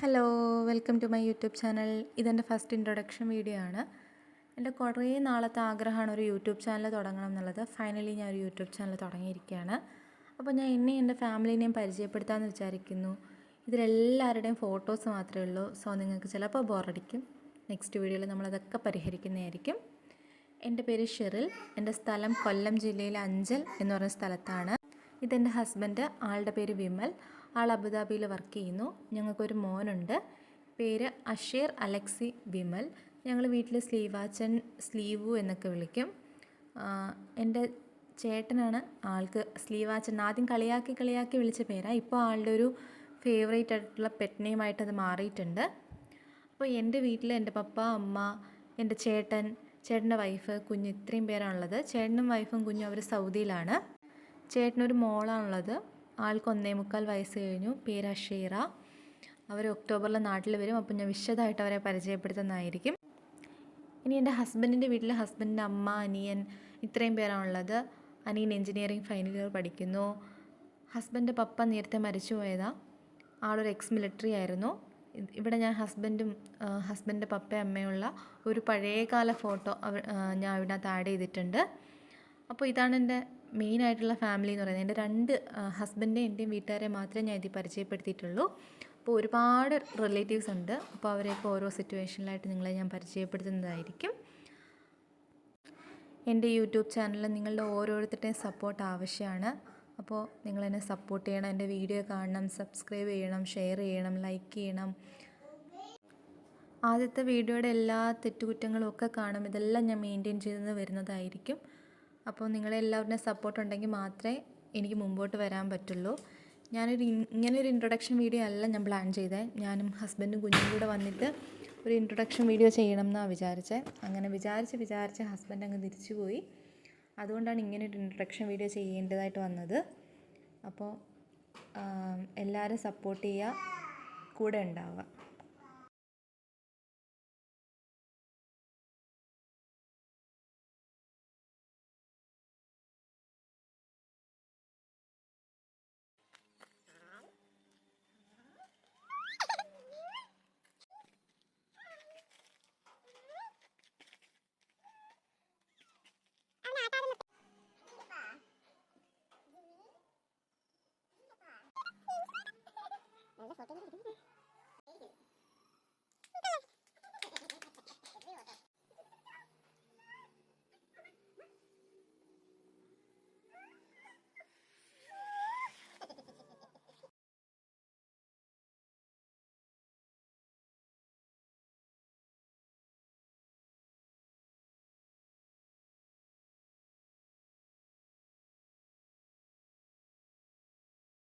Hello welcome to my YouTube channel ഇതെന്റെ first introduction video ആണ്. എന്റെ കുറേ നാളത്തെ ആഗ്രഹമാണ് ഒരു യൂട്യൂബ് ചാനൽ തുടങ്ങണം എന്നുള്ളത്. ഫൈനലി ഞാൻ ഒരു യൂട്യൂബ് ചാനൽ തുടങ്ങിയിരിക്കുകയാണ്. അപ്പോൾ ഞാൻ എന്നെ എന്റെ ഫാമിലിനെയും പരിചയപ്പെടുത്താമെന്ന് വിചാരിക്കുന്നു. ഇതിലെല്ലാവരുടെയും ഫോട്ടോസ് മാത്രമേ ഉള്ളൂ. സോ നിങ്ങൾക്ക് ചിലപ്പോൾ ബോറടിക്കും നെക്സ്റ്റ് വീഡിയോയിൽ നമ്മളതൊക്കെ പരിഹരിക്കുന്നതായിരിക്കും. എന്റെ പേര് ഷെറിൽ. എന്റെ സ്ഥലം കൊല്ലം ജില്ലയിലെ അഞ്ചൽ എന്ന് പറയുന്ന സ്ഥലത്താണ്. ഇതെന്റെ ഹസ്ബൻഡ് ആളുടെ പേര് വിമൽ. ആൾ അബുദാബിയിൽ വർക്ക് ചെയ്യുന്നു. ഞങ്ങൾക്കൊരു മോനുണ്ട്. പേര് അഷീർ അലക്സി വിമൽ. ഞങ്ങൾ വീട്ടിൽ സ്ലീവാച്ചൻ സ്ലീവു എന്നൊക്കെ വിളിക്കും. എന്റെ ചേട്ടനാണ് ആൾക്ക് സ്ലീവാച്ചൻ. ആദ്യം കളിയാക്കി കളിയാക്കി വിളിച്ച പേരാണ് ഇപ്പോൾ ആളുടെ ഒരു ഫേവറേറ്റ് ആയിട്ടുള്ള പെറ്റ് നെയിമായിട്ട് അത് മാറിയിട്ടുണ്ട്. അപ്പോൾ എന്റെ വീട്ടിൽ എന്റെ പപ്പ അമ്മ എന്റെ ചേട്ടൻ ചേട്ടന്റെ വൈഫ് കുഞ്ഞ് ഇത്രയും പേരാണുള്ളത്. ചേട്ടനും വൈഫും കുഞ്ഞും അവർ സൗദിയിലാണ്. ചേട്ടനൊരു മോളാണുള്ളത്. ആൾക്ക് ഒന്നേ മുക്കാൽ വയസ്സ് കഴിഞ്ഞു. പേര് അഷീറ. അവർ ഒക്ടോബറിൽ നാട്ടിൽ വരും. അപ്പോൾ ഞാൻ വിശദമായിട്ട് അവരെ പരിചയപ്പെടുത്തുന്നതായിരിക്കും. ഇനി എന്റെ ഹസ്ബൻഡിന്റെ വീട്ടിൽ ഹസ്ബൻഡിന്റെ അമ്മ അനിയൻ ഇത്രയും പേരാണുള്ളത്. അനിയൻ എൻജിനീയറിംഗ് ഫൈനൽ ഇയർ പഠിക്കുന്നു. ഹസ്ബൻഡ് പപ്പ നേരത്തെ മരിച്ചു പോയതാ. ആളൊരു എക്സ് മിലിറ്ററി ആയിരുന്നു. ഇവിടെ ഞാൻ ഹസ്ബൻഡും ഹസ്ബൻഡിന്റെ പപ്പയും അമ്മയുള്ള ഒരു പഴയകാല ഫോട്ടോ ഞാൻ ഇവിടെ ആഡ് ചെയ്തിട്ടുണ്ട്. അപ്പോൾ ഇതാണ് എന്റെ മെയിൻ ആയിട്ടുള്ള ഫാമിലി എന്ന് പറയുന്നത് എന്റെ രണ്ട് ഹസ്ബൻഡേയും എന്റെയും വീട്ടുകാരെ മാത്രമേ ഞാൻ ഇതിൽ പരിചയപ്പെടുത്തിയിട്ടുള്ളൂ. അപ്പോൾ ഒരുപാട് റിലേറ്റീവ്സ് ഉണ്ട്. അപ്പോൾ അവരെയൊക്കെ ഓരോ സിറ്റുവേഷനിലായിട്ട് നിങ്ങളെ ഞാൻ പരിചയപ്പെടുത്തുന്നതായിരിക്കും. എന്റെ യൂട്യൂബ് ചാനലിൽ നിങ്ങളുടെ ഓരോരുത്തരുടെയും സപ്പോർട്ട് ആവശ്യമാണ്. അപ്പോൾ നിങ്ങൾ എന്നെ സപ്പോർട്ട് ചെയ്യണം എന്റെ വീഡിയോ കാണണം സബ്സ്ക്രൈബ് ചെയ്യണം ഷെയർ ചെയ്യണം ലൈക്ക് ചെയ്യണം. ആദ്യത്തെ വീഡിയോയുടെ എല്ലാ തെറ്റുകുറ്റങ്ങളും ഒക്കെ കാണും. ഇതെല്ലാം ഞാൻ മെയിന്റെയിൻ ചെയ്ത് വരുന്നതായിരിക്കും. അപ്പോൾ നിങ്ങളെല്ലാവരുടെയും സപ്പോർട്ട് ഉണ്ടെങ്കിൽ മാത്രമേ എനിക്ക് മുമ്പോട്ട് വരാൻ പറ്റുള്ളൂ. ഞാനൊരു ഇങ്ങനൊരു ഇൻട്രൊഡക്ഷൻ വീഡിയോ അല്ല ഞാൻ പ്ലാൻ ചെയ്തത് ഞാനും ഹസ്ബൻഡും കുഞ്ഞും കൂടെ വന്നിട്ട് ഒരു ഇൻട്രൊഡക്ഷൻ വീഡിയോ ചെയ്യണം എന്നാണ് വിചാരിച്ചത് അങ്ങനെ വിചാരിച്ച് വിചാരിച്ച് ഹസ്ബൻഡ് അങ്ങ് തിരിച്ചു പോയി. അതുകൊണ്ടാണ് ഇങ്ങനെ ഒരു ഇൻട്രൊഡക്ഷൻ വീഡിയോ ചെയ്യേണ്ടതായിട്ട് വന്നത്. അപ്പോൾ എല്ലാവരും സപ്പോർട്ട് ചെയ്യുക കൂടെ ഉണ്ടാവുക. നല്ല ഫോട്ടോ